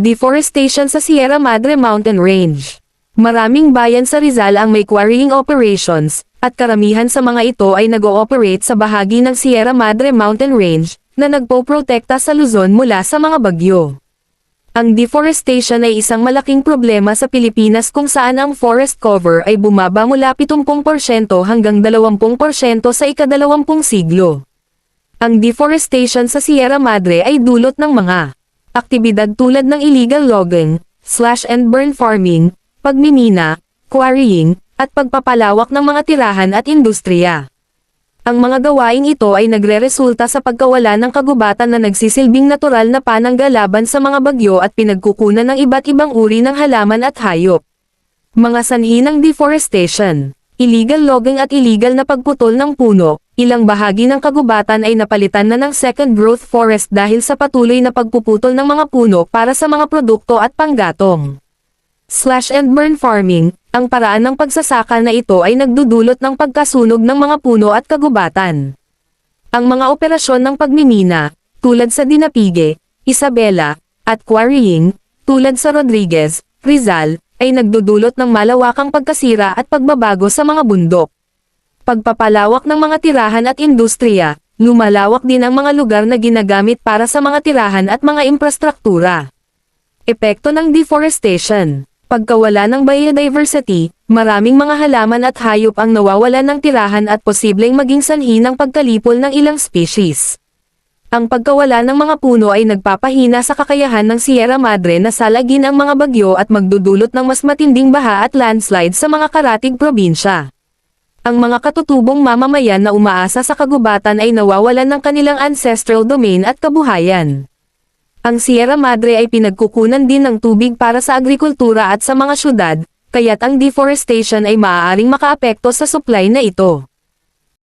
Deforestation sa Sierra Madre Mountain Range. Maraming bayan sa Rizal ang may quarrying operations, at karamihan sa mga ito ay nag-ooperate sa bahagi ng Sierra Madre Mountain Range, na nagpoprotekta sa Luzon mula sa mga bagyo. Ang deforestation ay isang malaking problema sa Pilipinas kung saan ang forest cover ay bumaba mula 70% hanggang 20% sa ikadalawampung siglo. Ang deforestation sa Sierra Madre ay dulot ng mga aktibidad tulad ng illegal logging, slash and burn farming, pagmimina, quarrying, at pagpapalawak ng mga tirahan at industriya. Ang mga gawaing ito ay nagreresulta sa pagkawala ng kagubatan na nagsisilbing natural na panangga laban sa mga bagyo at pinagkukunan ng iba't ibang uri ng halaman at hayop. Mga sanhi ng deforestation, illegal logging at illegal na pagputol ng puno, ilang bahagi ng kagubatan ay napalitan na ng second growth forest dahil sa patuloy na pagpuputol ng mga puno para sa mga produkto at panggatong. Slash and burn farming, ang paraan ng pagsasaka na ito ay nagdudulot ng pagkasunog ng mga puno at kagubatan. Ang mga operasyon ng pagmimina, tulad sa Dinapige, Isabela, at quarrying, tulad sa Rodriguez, Rizal, ay nagdudulot ng malawakang pagkasira at pagbabago sa mga bundok. Pagpapalawak ng mga tirahan at industriya, lumalawak din ang mga lugar na ginagamit para sa mga tirahan at mga infrastruktura. Epekto ng deforestation Pagkawala ng biodiversity, maraming mga halaman at hayop ang nawawalan ng tirahan at posibleng maging sanhi ng pagkalipol ng ilang species. Ang pagkawala ng mga puno ay nagpapahina sa kakayahan ng Sierra Madre na salagin ang mga bagyo at magdudulot ng mas matinding baha at landslide sa mga karatig probinsya. Ang mga katutubong mamamayan na umaasa sa kagubatan ay nawawalan ng kanilang ancestral domain at kabuhayan. Ang Sierra Madre ay pinagkukunan din ng tubig para sa agrikultura at sa mga syudad, kaya't ang deforestation ay maaaring makaapekto sa supply na ito.